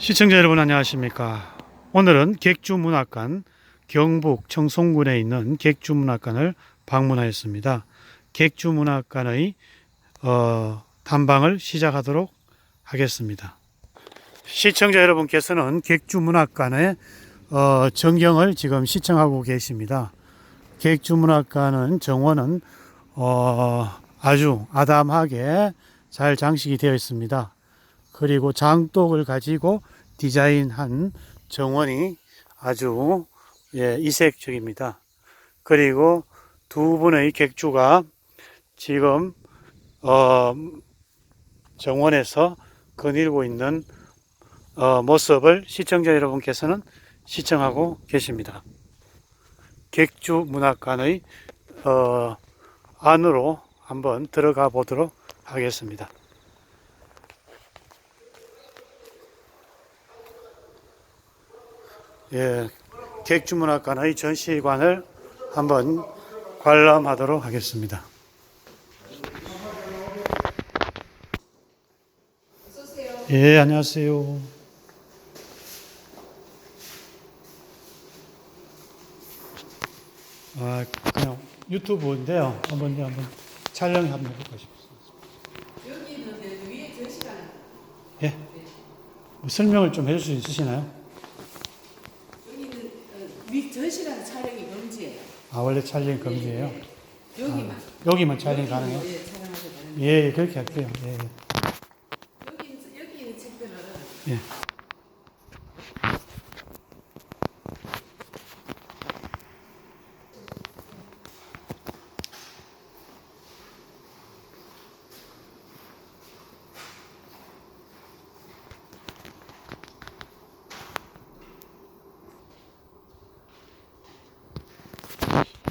시청자 여러분 안녕하십니까. 오늘은 객주문학관 경북 청송군에 있는 객주문학관을 방문하였습니다. 객주문학관의 어, 탐방을 시작하도록 하겠습니다. 시청자 여러분께서는 객주문학관의 어, 전경을 지금 시청하고 계십니다. 객주문학관은 정원은 어, 아주 아담하게 잘 장식이 되어 있습니다. 그리고 장독을 가지고 디자인한 정원이 아주 예, 이색적입니다. 그리고 두 분의 객주가 지금 어, 정원에서 거닐고 있는 어, 모습을 시청자 여러분께서는 시청하고 계십니다. 객주 문학관의 어, 안으로 한번 들어가 보도록 하겠습니다. 예, 객주문학관의 전시관을 한번 관람하도록 하겠습니다. 예, 안녕하세요. 아, 그냥 유튜브인데요. 한번 한번 촬영 한번 해볼까 싶습니다. 여기는 내 위에 전시관 예, 뭐 설명을 좀 해줄 수 있으시나요? 전시관 촬영이 금지예요. 아, 원래 촬영 금지예요. 예, 여기만. 여기만 촬영 가능해요? 예, 촬영하셔도 되는데 예, 예, 그렇게 할게요. 예, 예. 여기 여기 있는 책들은 예.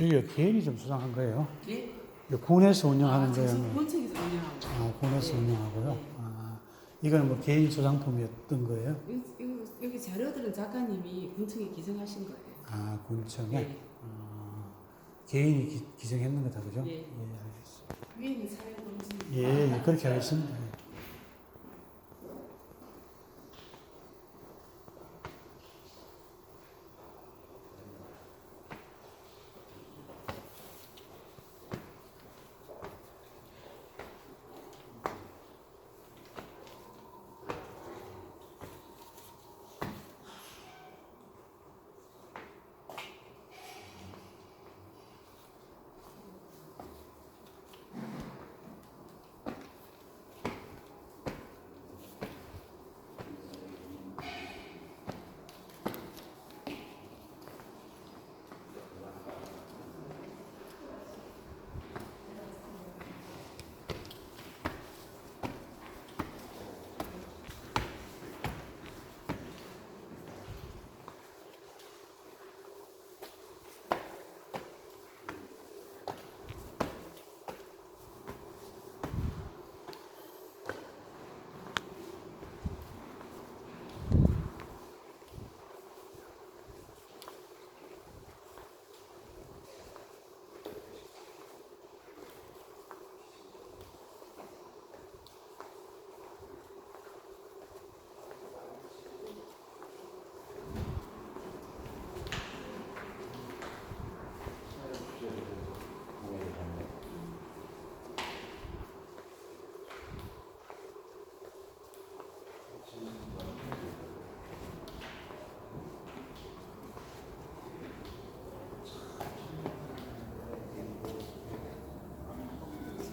여기가 개인이 좀 수상한 거예요. 예, 군에서 운영하는 아, 거예요. 본청에서 운영하고 아, 군에서 운영하고요. 아, 이거는 뭐 개인 소장품이었던 거예요? 여기, 여기, 자료들은 작가님이 본청에 기증하신 거예요. 아, 군청에 예, 아, 개인이 기, 기증했는 거다, 그죠? 예. 알겠습니다. 위에는 촬영 금지. 예, 예, 그렇게 하겠습니다.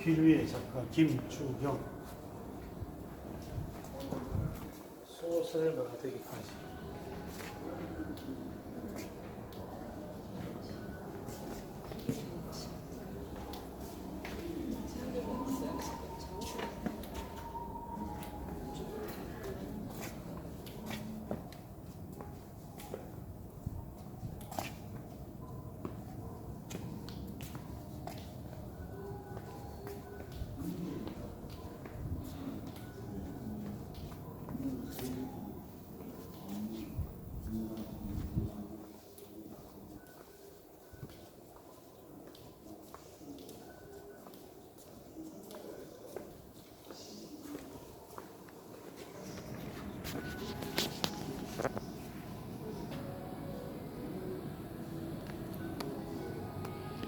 필위의 작가 김주경. 소설가가 되기까지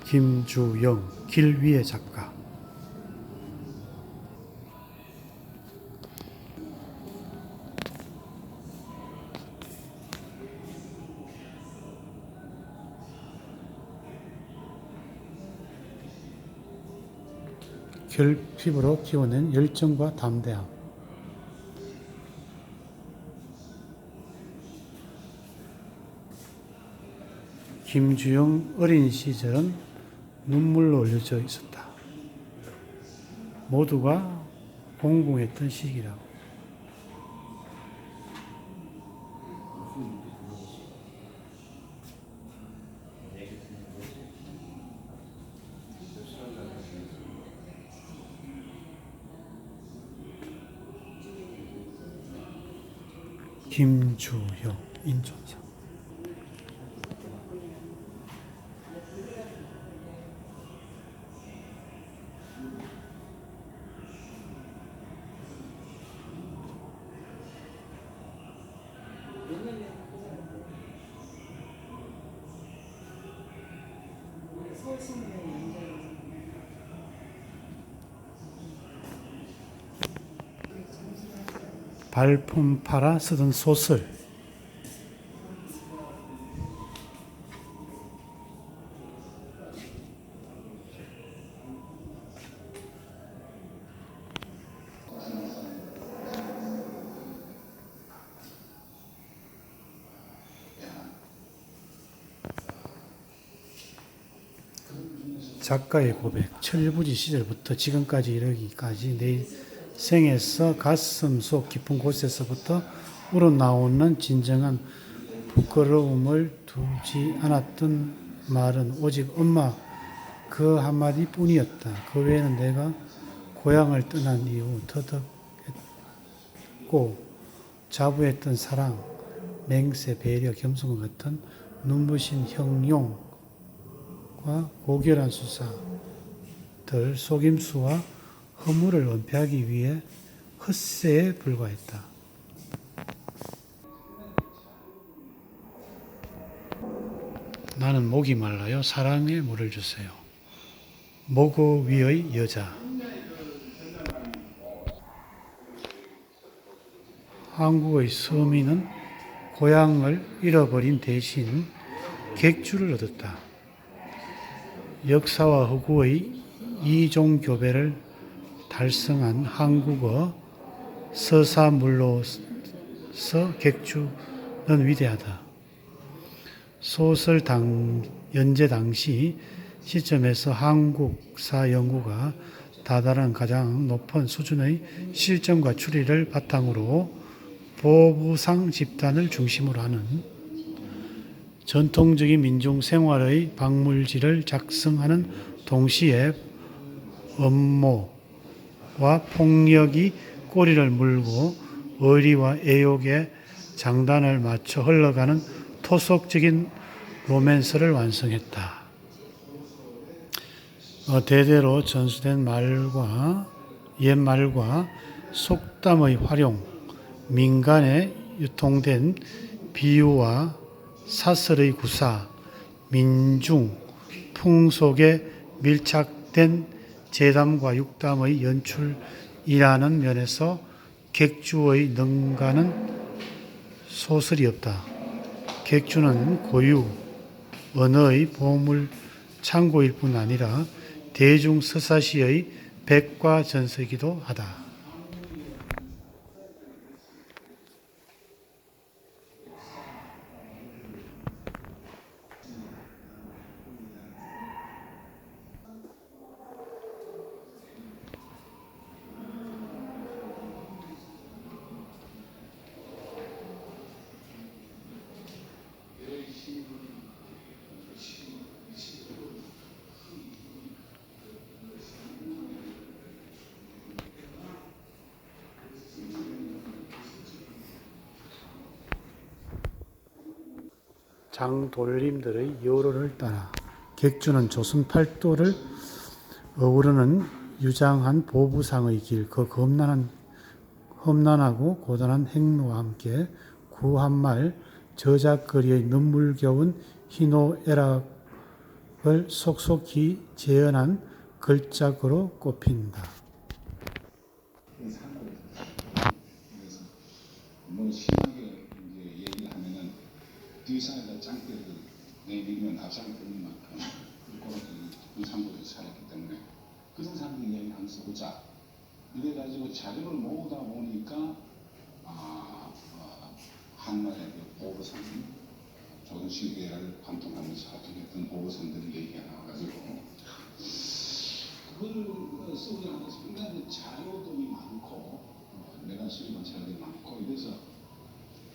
김주영 길 위의 작가. 결핍으로 키워낸 열정과 담대함. 김주영 어린 시절은 눈물로 올려져 있었다. 모두가 공공했던 시기라고. 김주영 인천사 발품 팔아 쓰던 소설 작가의 고백, 철부지 시절부터 지금까지 이르기까지 내 생에서 가슴 속 깊은 곳에서부터 우러나오는 진정한 부끄러움을 두지 않았던 말은 오직 엄마 그 한마디 뿐이었다. 그 외에는 내가 고향을 떠난 이후 터득했고 자부했던 사랑, 맹세, 배려, 겸손과 같은 눈부신 형용 과 고결한 수사들 속임수와 허물을 은폐하기 위해 헛새에 불과했다. 나는 목이 말라요. 사랑에 물을 주세요. 모고 위의 여자. 한국의 서민은 고향을 잃어버린 대신 객주를 얻었다. 역사와 허구의 이종 교배를 달성한 한국어 서사물로서 객주는 위대하다. 소설 당, 연재 당시 시점에서 한국사 연구가 다다른 가장 높은 수준의 실점과 추리를 바탕으로 보부상 집단을 중심으로 하는 전통적인 민중 생활의 박물지를 작성하는 동시에 업모 와 폭력이 꼬리를 물고 의리와 애욕의 장단을 맞춰 흘러가는 토속적인 로맨스를 완성했다. 어, 대대로 전수된 말과 옛말과 속담의 활용, 민간에 유통된 비유와 사설의 구사, 민중, 풍속에 밀착된 재담과 육담의 연출이라는 면에서 객주의 능가는 소설이 없다. 객주는 고유, 언어의 보물 창고일 뿐 아니라 대중 서사시의 백과전서이기도 하다. 장 돌림들의 여론을 따라 객주는 조선 팔도를 어우르는 유장한 보부상의 길, 그 험난한 험난하고 고단한 행로와 함께 구한말 저작거리의 눈물겨운 희노애락과 속속히 재현한 걸작으로 꼽힌다. 뭐 심하게 이제 얘기를 하면은 뒤에서에다 짱대를 내밀면 앞사람 보는 만큼 그 상고를 살았기 때문에 그런 사람들 이야기 안 쓰고자. 이래가지고 자료를 모으다 보니까 아, 아 한나라의 그 보고상 조선시대를 관통하면서 활동했던 보고상들이 얘기가 나와가지고 그걸 쓰고자 하는 상당히 자료들이 많고 어, 내가 수립한 자료들이 많고 이래서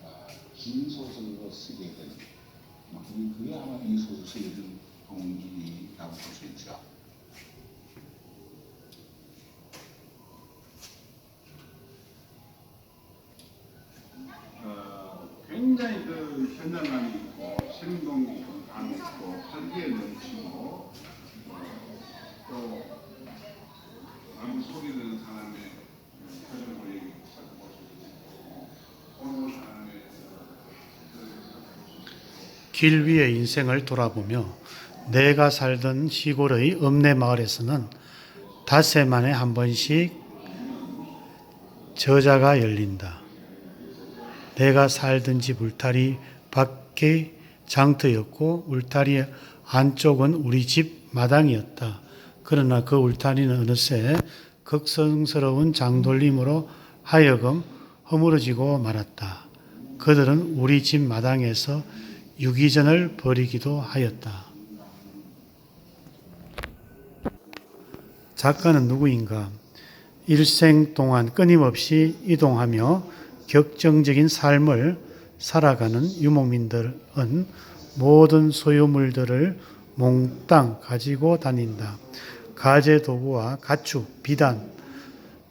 아, 긴 소설로 쓰게 되는 뭐 그게, 그게 아마 이 쓰게 된 동기라고 볼 수 있죠. 어, 굉장히 그 현장감이 있고 생동감 있고 활기에 넘치고 어, 또 많은 소리되는 사람의 표정을 얘기 시작해볼 수 있고 어느 사람의 길 위의 인생을 돌아보며 내가 살던 시골의 읍내 마을에서는 닷새 만에 한 번씩 저자가 열린다. 내가 살던 집 울타리 밖에 장터였고 울타리 안쪽은 우리 집 마당이었다. 그러나 그 울타리는 어느새 극성스러운 장돌림으로 하여금 허물어지고 말았다. 그들은 우리 집 마당에서 유기전을 벌이기도 하였다. 작가는 누구인가? 일생 동안 끊임없이 이동하며 격정적인 삶을 살아가는 유목민들은 모든 소유물들을 몽땅 가지고 다닌다. 가재 도구와 가축, 비단,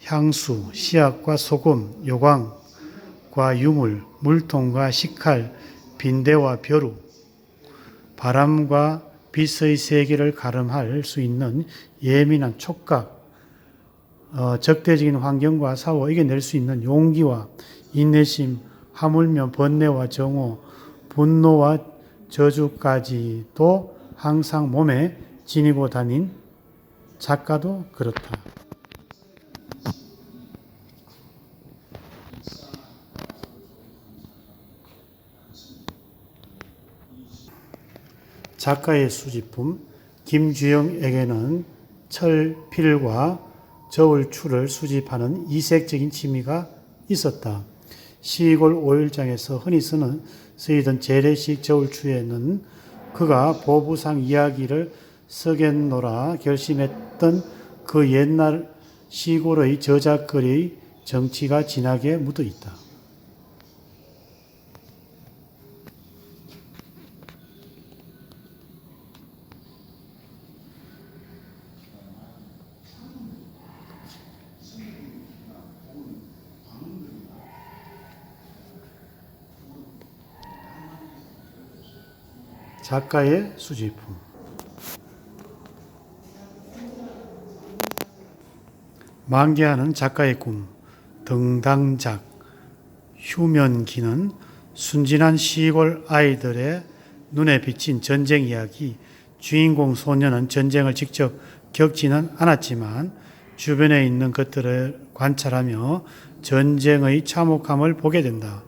향수, 씨앗과 소금, 요광과 유물, 물통과 식칼, 빈대와 벼루, 바람과 빛의 세계를 가름할 수 있는 예민한 촉각, 어, 적대적인 환경과 싸워 이겨낼 수 있는 용기와 인내심, 하물며 번뇌와 정오, 분노와 저주까지도 항상 몸에 지니고 다닌 작가도 그렇다. 작가의 수집품 김주영에게는 철필과 저울추를 수집하는 이색적인 취미가 있었다. 시골 오일장에서 흔히 쓰는 쓰이던 재래식 저울추에는 그가 보부상 이야기를 쓰겠노라 결심했던 그 옛날 시골의 저작거리의 정치가 진하게 묻어 있다. 작가의 수집품. 만개하는 작가의 꿈, 등당작, 휴면기는 순진한 시골 아이들의 눈에 비친 전쟁 이야기, 주인공 소녀는 전쟁을 직접 겪지는 않았지만 주변에 있는 것들을 관찰하며 전쟁의 참혹함을 보게 된다.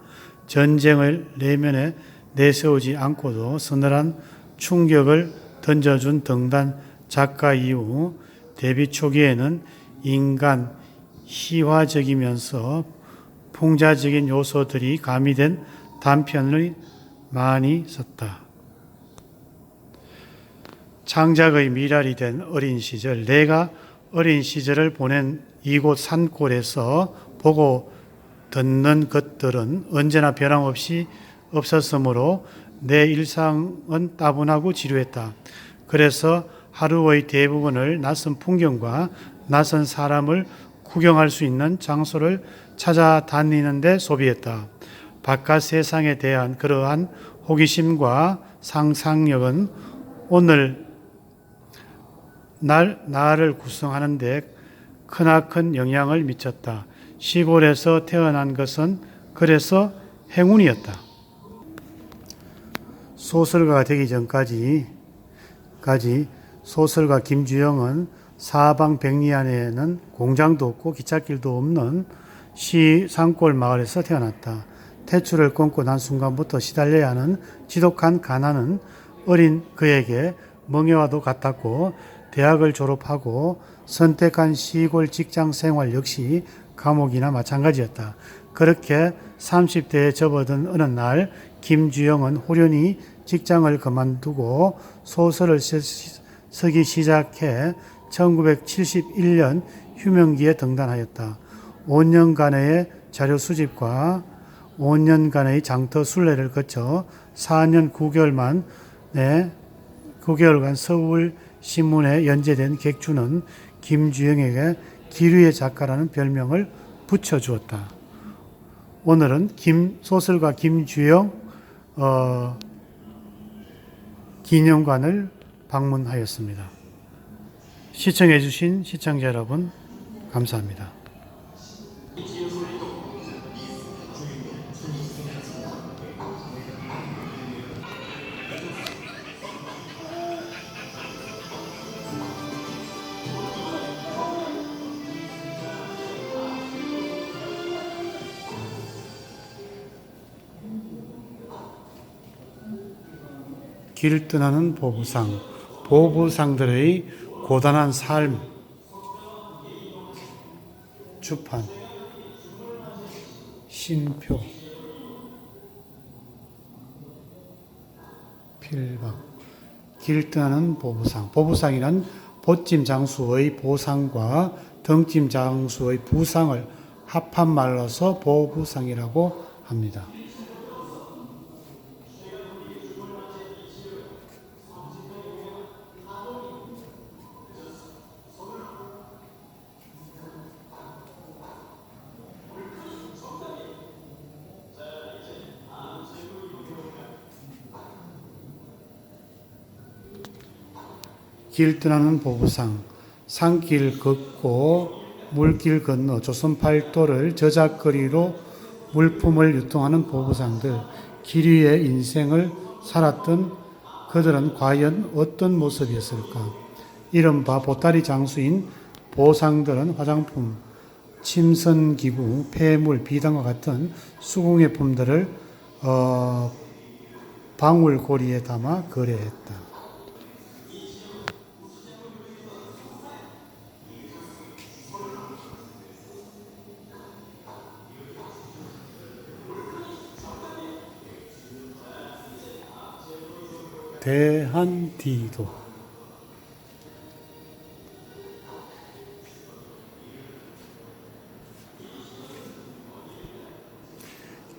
전쟁을 내면에 내세우지 않고도 서늘한 충격을 던져준 등단 작가 이후 데뷔 초기에는 인간 희화적이면서 풍자적인 요소들이 가미된 단편을 많이 썼다. 창작의 미랄이 된 어린 시절, 내가 어린 시절을 보낸 이곳 산골에서 보고 듣는 것들은 언제나 변함없이 없었으므로 내 일상은 따분하고 지루했다. 그래서 하루의 대부분을 낯선 풍경과 낯선 사람을 구경할 수 있는 장소를 찾아다니는데 소비했다. 바깥 세상에 대한 그러한 호기심과 상상력은 오늘 날, 나를 구성하는데 크나큰 영향을 미쳤다. 시골에서 태어난 것은 그래서 행운이었다. 소설가가 되기 전까지 가지 소설가 김주영은 사방 백리 안에는 공장도 없고 기찻길도 없는 시 산골 마을에서 태어났다. 퇴출을 꿈고 난 순간부터 시달려야 하는 지독한 가난은 어린 그에게 멍해와도 같았고 대학을 졸업하고 선택한 시골 직장 생활 역시 감옥이나 마찬가지였다. 그렇게 30대에 접어든 어느 날 김주영은 호련히 직장을 그만두고 소설을 쓰- 쓰기 시작해 1971년 휴명기에 등단하였다. 5년간의 자료 수집과 5년간의 장터 순례를 거쳐 4년 9개월 만에 9개월간 서울 신문에 연재된 객주는 김주영에게 기류의 작가라는 별명을 붙여주었다. 오늘은 김 소설가 김주영 어, 기념관을 방문하였습니다. 시청해주신 시청자 여러분 감사합니다. 길을 떠나는 보부상, 보부상들의 고단한 삶, 주판, 신표, 필박, 길 떠나는 보부상. 보부상이란 보찜 장수의 보상과 등찜 장수의 부상을 합한 말로서 보부상이라고 합니다. 길 떠나는 보부상, 산길 걷고 물길 건너 조선 팔도를 저작거리로 물품을 유통하는 보부상들, 길 위의 인생을 살았던 그들은 과연 어떤 모습이었을까? 이른바 보따리 장수인 보상들은 화장품, 침선 기구, 폐물, 비단과 같은 수공예품들을 어, 방울고리에 담아 거래했다. 대한디도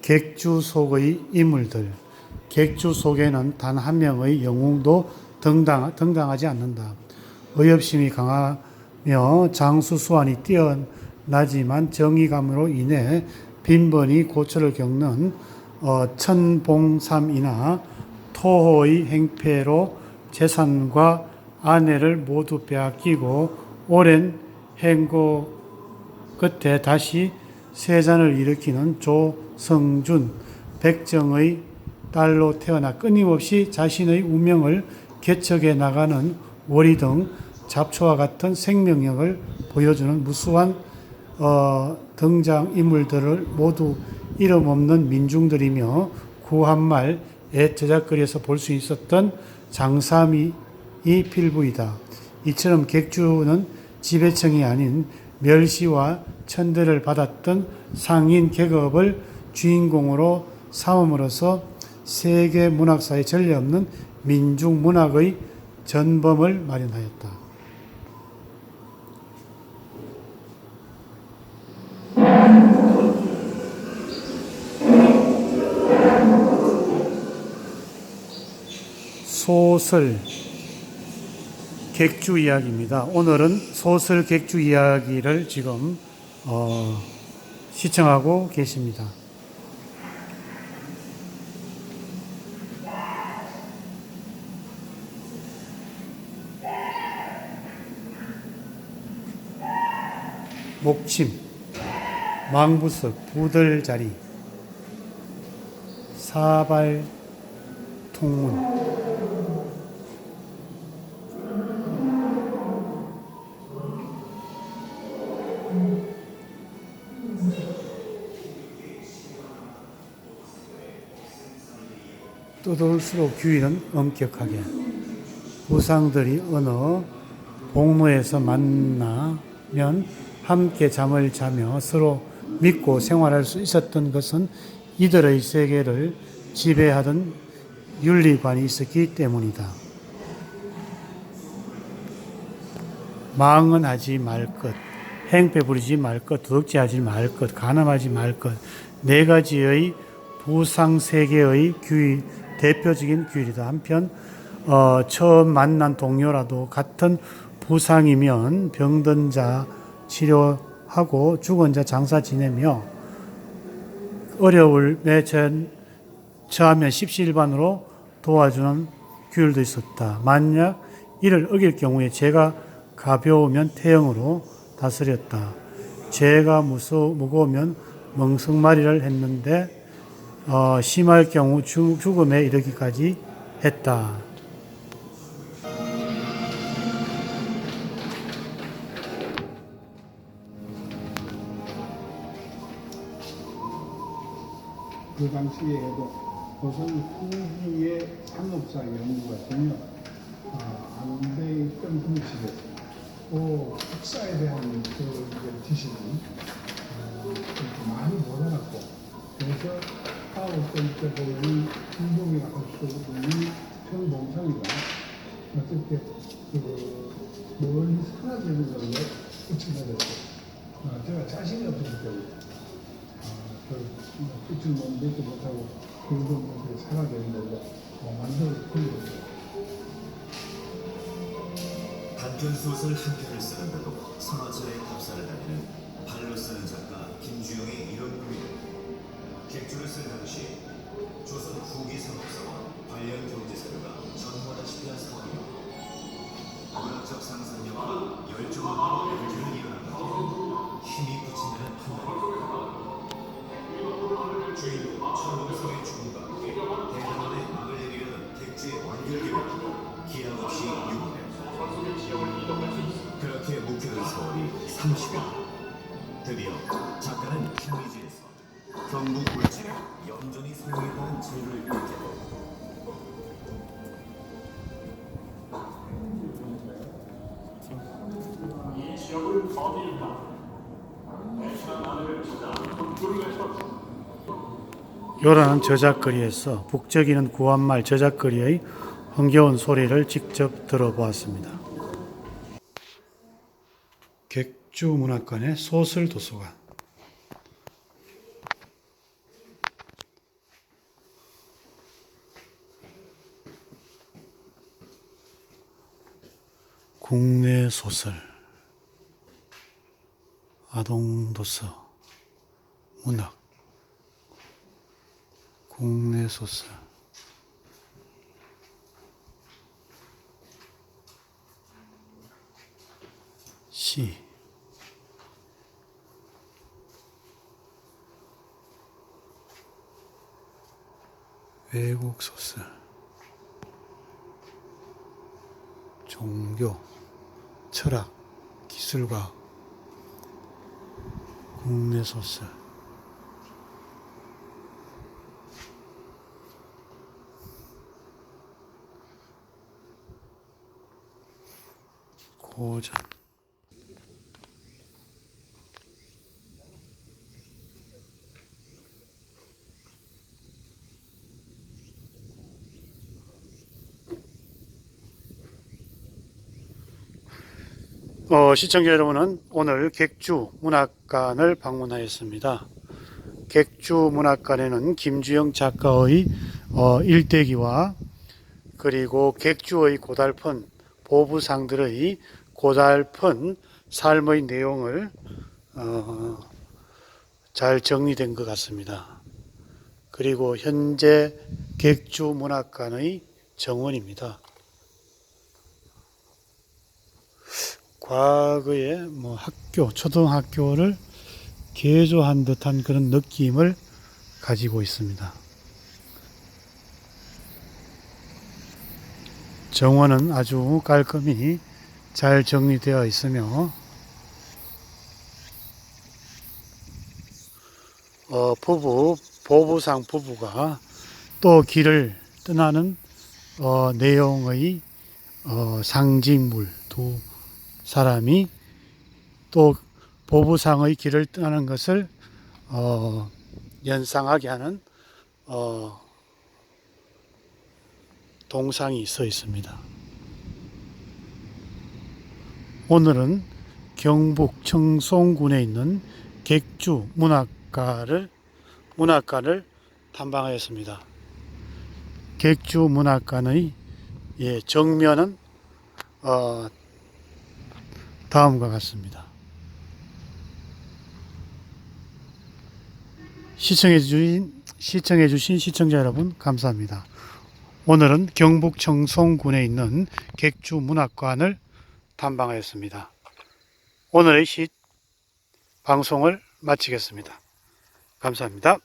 객주 속의 인물들 객주 속에는 단 한 명의 영웅도 등당, 등장하지 않는다. 의협심이 강하며 장수 수완이 뛰어나지만 정의감으로 인해 빈번히 고초를 겪는 어, 천봉삼이나 토호의 행패로 재산과 아내를 모두 빼앗기고 오랜 행고 끝에 다시 세잔을 일으키는 조성준 백정의 딸로 태어나 끊임없이 자신의 운명을 개척해 나가는 월이 등 잡초와 같은 생명력을 보여주는 무수한 어, 등장 인물들을 모두 이름 없는 민중들이며 구한말 옛 저작거리에서 볼 수 있었던 장삼이 이 필부이다. 이처럼 객주는 지배층이 아닌 멸시와 천대를 받았던 상인 계급을 주인공으로 삼음으로써 세계 문학사에 전례 없는 민중 문학의 전범을 마련하였다. 소설 객주 이야기입니다. 오늘은 소설 객주 이야기를 지금 어, 시청하고 계십니다. 목침, 망부석, 부들자리, 사발, 통문, 떠돌수록 규율은 엄격하게 부상들이 어느 복로에서 만나면 함께 잠을 자며 서로 믿고 생활할 수 있었던 것은 이들의 세계를 지배하던 윤리관이 있었기 때문이다. 망언하지 말 것, 행패 부리지 말 것, 도둑질하지 말 것, 가늠하지 말 것, 네 가지의 부상 세계의 규율, 대표적인 규율이다. 한편 어, 처음 만난 동료라도 같은 부상이면 병든 자 치료하고 죽은 자 장사 지내며 어려움에 처- 처하면 십시일반으로 도와주는 규율도 있었다. 만약 이를 어길 경우에 죄가 가벼우면 태형으로 다스렸다. 죄가 무서 무거우면 멍석말이를 했는데 어, 심할 경우 죽, 죽음에 이르기까지 했다. 그 당시에도 조선 후기의 상업사 연구가 전혀 어, 안 되있던 그 시대였습니다. 또 역사에 대한 그 지식은 어, 많이 못 알았고 그래서 중동이가 할수 있는 평봉성이가 어떻게 그 멀리 사라지는 걸로 끝이 내렸어요. 어, 제가 자신이 없었기 때문에 어, 그 끝을 못 내지 못하고 그런 것들이 사라지는 걸로 어, 만들어 돌렸어요. 단편 소설 한 편을 쓰는데도 요라는 저작거리에서 북적이는 구한말 저작거리의 흥겨운 소리를 직접 들어보았습니다. 객주 문학관의 소설 도서관 국내 소설 아동 도서 문학 국내 소설. 시. 외국 소설. 종교 철학 기술과 국내 소설 고전 어, 시청자 여러분은 오늘 객주 문학관을 방문하였습니다. 객주 문학관에는 김주영 작가의 어, 일대기와 그리고 객주의 고달픈 보부상들의 고달픈 삶의 내용을 어, 잘 정리된 것 같습니다. 그리고 현재 객주 문학관의 정원입니다. 과거에 뭐 학교, 초등학교를 개조한 듯한 그런 느낌을 가지고 있습니다. 정원은 아주 깔끔히 잘 정리되어 있으며 어, 부부, 보부상 부부가 또 길을 떠나는 어, 내용의 어, 상징물 두 사람이 또 보부상의 길을 떠나는 것을 어, 연상하게 하는 어, 동상이 서 있습니다. 오늘은 경북 청송군에 있는 객주 문학가를 문학관을 탐방하였습니다. 객주 문학관의 예, 정면은 어, 다음과 같습니다. 시청해 주신 시청해 주신 시청자 여러분 감사합니다. 오늘은 경북 청송군에 있는 객주 문학관을 탐방하였습니다. 오늘의 시 방송을 마치겠습니다. 감사합니다.